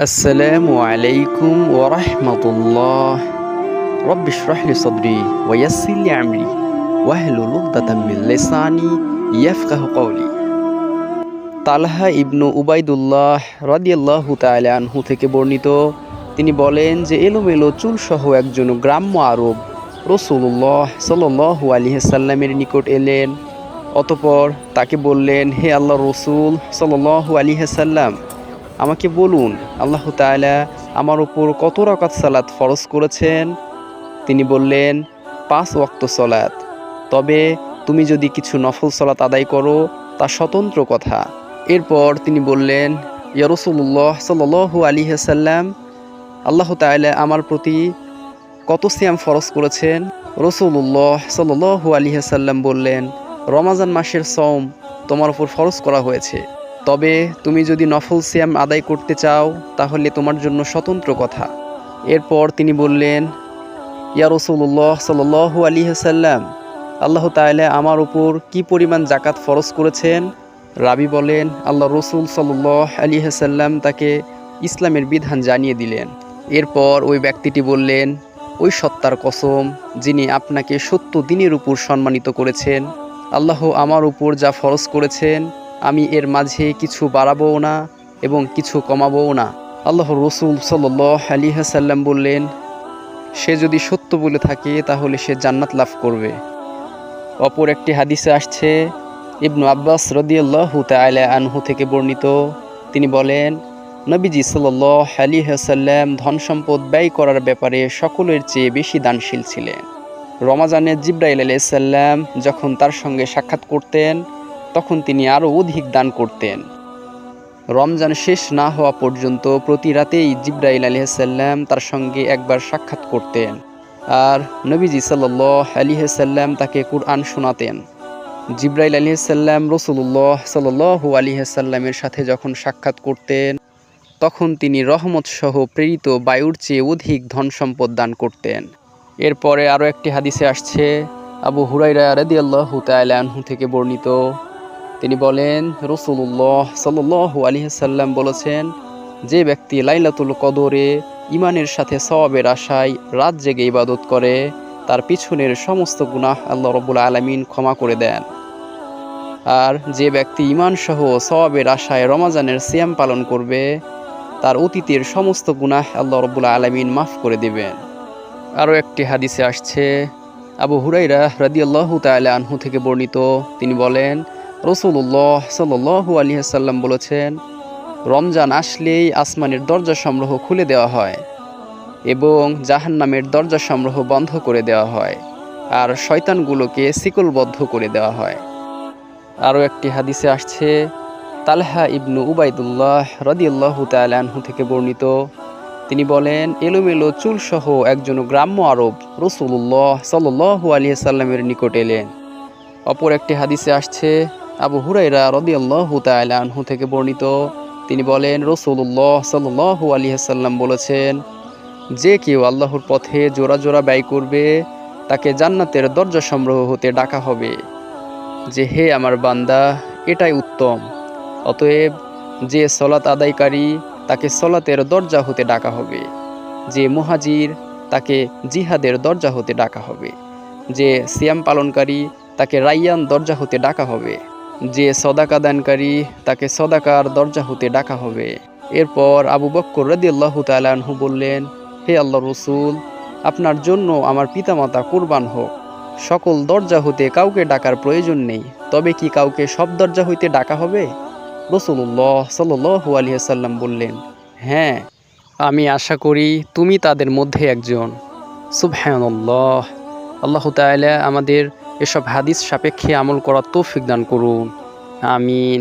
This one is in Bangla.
আসসালামু আলাইকুম ওরহমতুল্লাহ রব্বি ইশরাহ লি সাদরি ওয়া ইয়াসসির লি আমরি ওয়াহলুল মিন লিসানি ইয়াফকাহু কওলি। তালহা ইবনু উবাইদুল্লাহ রাদিয়াল্লাহু তাআলা আনহু থেকে বর্ণিত, তিনি বলেন যে এলোমেলো চুলসহ একজন গ্রাম্য আরব রসুল্লাহ সাল্লাল্লাহু আলাইহি সাল্লামের নিকট এলেন। অতপর তাকে বললেন, হে আল্লাহ রসুল সাল্লাল্লাহু আলাইহি সাল্লাম আমাকে বলুন, আল্লাহ তাআলা আমার উপর কত রাকাত সালাত ফরজ করেছেন? তিনি বললেন, পাঁচ ওয়াক্ত সলাত। তবে তুমি যদি কিছু নফল সলাত আদায় করো, তা স্বতন্ত্র কথা। এরপর তিনি বললেন, ইয়া রসুল্লাহ সাল্লাল্লাহু আলাইহি সাল্লাম আল্লাহ তাআলা আমার প্রতি কত সিয়াম ফরজ করেছেন? রসুল্লাহ সাল্লাল্লাহু আলাইহি হাসাল্লাম বললেন, রমাজান মাসের সওম তোমার উপর ফরজ করা হয়েছে। তবে তুমি যদি নফল সিয়াম আদায় করতে চাও, তাহলে তোমার জন্য স্বতন্ত্র কথা। এরপর তিনি বললেন, ইয়া রসুল্লাহ সাল্লাল্লাহু আলাইহি সাল্লাম আল্লাহ তাআলা আমার উপর কি পরিমাণ জাকাত ফরজ করেছেন? রাবি বলেন, আল্লাহ রসুল সাল্লাহ আলিহ সাল্লাম তাকে ইসলামের বিধান জানিয়ে দিলেন। এরপর ওই ব্যক্তিটি বললেন, ওই সত্তার কসম, যিনি আপনাকে সত্য দিনের উপর সম্মানিত করেছেন, আল্লাহ আমার উপর যা ফরজ করেছেন আমি এর মাঝে কিছু বাড়াবও না এবং কিছু কমাবও না। আল্লাহ রসুল সাল্লাহ আলিহ সাল্লাম বললেন, সে যদি সত্য বলে থাকে, তাহলে সে জান্নাত লাভ করবে। অপর একটি হাদিসে আসছে, ইবনু আব্বাস রদিয়াল্লাহু তাআলা আনহু থেকে বর্ণিত। তিনি বলেন, নবীজি সাল্লাহ আলী সাল্লাম ধন সম্পদ ব্যয় করার ব্যাপারে সকলের চেয়ে বেশি দানশীল ছিলেন। রমাজানের জিব্রাইল আলাইসাল্লাম যখন তার সঙ্গে সাক্ষাৎ করতেন তখন তিনি আরও অধিক দান করতেন। রমজান শেষ না হওয়া পর্যন্ত প্রতি রাতেই জিব্রাইল আলহাম তার সঙ্গে একবার সাক্ষাৎ করতেন আর নবীজি সাল্লাহ আলিহাসাল্লাম তাকে কুরআন শোনাতেন। জিব্রাইল আলিহাসাল্লাম রসুল্লাহ সাল্লু আলিহাসাল্লামের সাথে যখন সাক্ষাৎ করতেন, তখন তিনি রহমত সহ প্রেরিত বায়ুর চেয়ে অধিক ধন সম্পদ দান করতেন। এরপরে আরও একটি হাদিসে আসছে, আবু হুরাইরা রাদি আল্লাহ তালাহু থেকে বর্ণিত তিনি বলেন রসুল্লাহ সাল্লু আলিহাসাল্লাম বলেছেন, যে ব্যক্তি লাইলাতুল কদরে ইমানের সাথে সওয়াবের আশায় রাত জেগে ইবাদত করে, তার পিছনের সমস্ত গুনাহ আল্লাহ রবুল আলমিন ক্ষমা করে দেন। আর যে ব্যক্তি ইমান সহ সওয়াবের আশায় রমাজানের সিয়াম পালন করবে, তার অতীতের সমস্ত গুনাহ আল্লাহ রবুল আলমিন মাফ করে দেবেন। আরও একটি হাদিসে আসছে, আবু হুরাইরা রাদিয়াল্লাহ তাআলা আনহু থেকে বর্ণিত, তিনি বলেন রসুল্লাহ সাল্লু আলিয়াল্লাম বলেছেন, রমজান আসলেই আসমানের দরজা সমূহ খুলে দেওয়া হয় এবং জাহান্নামের দরজা সমূহ বন্ধ করে দেওয়া হয় আর শয়তানগুলোকে শিকলবদ্ধ করে দেওয়া হয়। আরও একটি হাদিসে আসছে, তালহা ইবনু উবাইদুল্লাহ রদিয়াল্লাহ তালাহু থেকে বর্ণিত, তিনি বলেন, এলোমেলো চুলসহ একজন গ্রাম্য আরব রসুল্লাহ সাল্লু আলিয়া সাল্লামের নিকট এলেন। অপর একটি হাদিসে আসছে আবু হুরাইরা রদিয়াল্লাহ তালাহু থেকে বর্ণিত। তিনি বলেন রসুল্লাহ সাল্লু আলিহাসাল্লাম বলেছেন, যে কেউ আল্লাহর পথে জোড়া জোড়া ব্যয় করবে, তাকে জান্নাতের দরজা সংগ্রহ হতে ডাকা হবে। যে হে আমার বান্দা, এটাই উত্তম। অতএব যে সলাত আদায়কারী, তাকে সলাতের দরজা হতে ডাকা হবে। যে মুহাজির, তাকে জিহাদের দরজা হতে ডাকা হবে। যে সিয়াম পালনকারী, তাকে রাইয়ান দরজা হতে ডাকা হবে। যে সদাকা দানকারী, তাকে সদাকার দরজা হতে ডাকা হবে। এরপর আবু বক্কর রদি আল্লাহ তালাহু বললেন, হে আল্লাহ রসুল, আপনার জন্য আমার পিতামাতা কোরবান হোক। সকল দরজা হতে কাউকে ডাকার প্রয়োজন নেই। তবে কি কাউকে সব দরজা হইতে ডাকা হবে? রসুল্লাহ সাল্লু আলিয়াল্লাম বললেন হ্যাঁ আমি আশা করি তুমি তাদের মধ্যে একজন। সুবহানাল্লাহ। আল্লাহ তাআলা আমাদের এসব হাদিস সাপেক্ষে আমল করার তৌফিক দান করুন। আমিন।